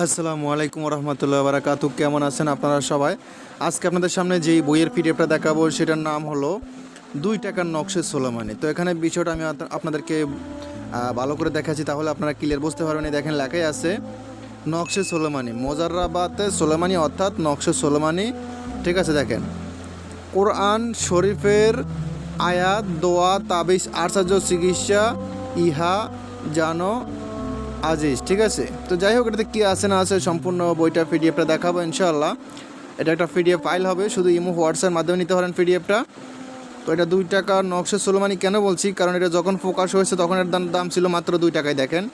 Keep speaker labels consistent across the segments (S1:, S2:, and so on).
S1: আসসালামু আলাইকুম রহমতুল্লাহ বারাকাতু। কেমন আছেন আপনারা সবাই? আজকে আপনাদের সামনে যেই বইয়ের পিডিএফটা দেখাবো, সেটার নাম হলো দুই টাকার নকশে সোলামানি। তো এখানে বিষয়টা আমি আপনাদেরকে ভালো করে দেখাচ্ছি, তাহলে আপনারা ক্লিয়ার বুঝতে পারবেন। দেখেন লেখাই আছে, নকশে সোলামানি। মোজাররাবাতে সোলামানি অর্থাৎ নকশে সোলামানি। ঠিক আছে, দেখেন। কোরআন শরীফের আয়াত, দোয়া, তাবিজ আর্সার্য চিকিৎসা, ইহা জানো আজিজ, ঠিক আছে? তো যাই হোক, এটাতে কী আছে না আছে সম্পূর্ণ বইটা পিডিএফটা দেখাবো ইনশাআল্লাহ। এটা একটা পিডিএফ ফাইল হবে, শুধু ইমো হোয়াটসঅ্যাপের মাধ্যমে নিতে পারেন পিডিএফটা তো এটা দুই টাকা নকশে সোলোমানি কেন বলছি? কারণ এটা যখন ফোকাস হয়েছে, তখন এর দাম দাম ছিল মাত্র দুই টাকায়, দেখেন।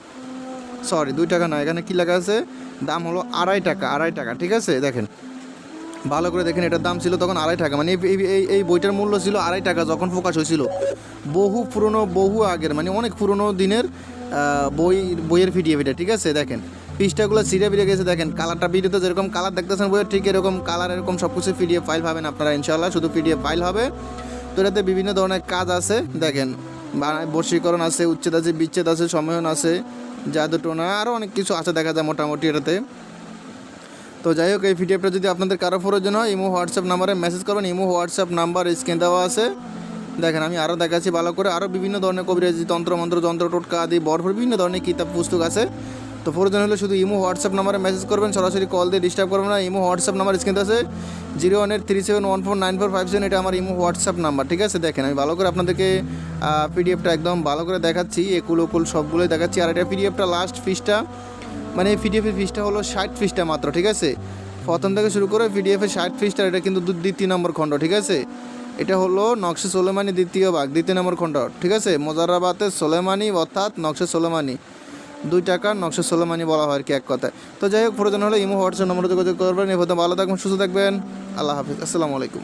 S1: সরি দুই টাকা না এখানে কী লেখা আছে? দাম হলো আড়াই টাকা আড়াই টাকা, ঠিক আছে? দেখেন। ভালো করে দেখেন এটার দাম ছিল তখন আড়াই টাকা। মানে এই- এই- বইটার মূল্য ছিল আড়াই টাকা যখন প্রকাশ হয়েছিল। বহু পুরনো, বহু আগের মানে অনেক পুরনো দিনের বই, বইয়ের পিডিএফ ঠিক আছে? দেখেন, পৃষ্ঠাগুলো ছিঁড়ে বেরিয়ে গেছে, দেখেন, কালারটা ভিডিওতে যেরকম কালার দেখতেছেন বইয়ের, ঠিক এরকম কালার, এরকম সব কিছু পিডিএফ ফাইল পাবেন আপনারা ইনশাল্লাহ শুধু পিডিএফ ফাইল হবে। তো এটাতে বিভিন্ন ধরনের কাজ আছে, দেখেন, বা- বশীকরণ আছে, উচ্ছেদ আছে, বিচ্ছেদ আছে সম্মেলন আছে, জাদুটোনা আরও অনেক কিছু আছে দেখা যায় মোটামুটি এটাতে। তো যাই হোক, এই পিডিএফটা যদি আপনাদের কারও প্রয়োজন হয়, ইমো, হোয়াটসঅ্যাপ নাম্বারে মেসেজ করবেন। ইমো, হোয়াটসঅ্যাপ নাম্বার স্ক্রিন দেওয়া আছে। দেখেন, আমি আরও দেখাচ্ছি ভালো করে। আরও বিভিন্ন ধরনের কবিরাজি, তন্ত্র, মন্ত্র, যন্ত্র, টোটকা আদি বরফর বিভিন্ন ধরনের কিতাব, পুস্তক আছে। তো প্রয়োজন হলে শুধু ইমো, হোয়াটসঅ্যাপ নাম্বারে মেসেজ করবেন। সরাসরি কল দিয়ে ডিস্টার্ব করবেন না। ইমো, হোয়াটসঅ্যাপ নাম্বার স্ক্রিন আছে। Zero one eight three seven one four nine four five seven, এটা আমার ইমো, হোয়াটসঅ্যাপ নাম্বার, ঠিক আছে? দেখেন, আমি ভালো করে আপনাদেরকে পিডিএফটা একদম ভালো করে দেখাচ্ছি। একুল ওকুল সবগুলোই দেখাচ্ছি। আর এটা পিডিএফটা লাস্ট ফিসটা মানে এই পিডিএফের ফিসটা হলো ষাট ফিসটা মাত্র, ঠিক আছে? প্রথম থেকে শুরু করে পিডিএফের ষাট ফিসটা এটা কিন্তু দ্বিতীয় নম্বর খণ্ড, ঠিক আছে? এটা হলো নকশে সোলেমানি দ্বিতীয় ভাগ, দ্বিতীয় নম্বর খণ্ড, ঠিক আছে? মোজারাবাতে সোলেমানি অর্থাৎ নকশে সোলেমানি। দুই টাকার নকশে সোলেমানি বলা হয় আর কি এক কথায়। তো যাই হোক, প্রয়োজন হলে ইমো, হোয়াটসঅ্যাপ নম্বরে যোগাযোগ করবেন। এই ভালো থাকবেন, সুস্থ থাকবেন। আল্লাহ হাফিজ। আসসালামু আলাইকুম।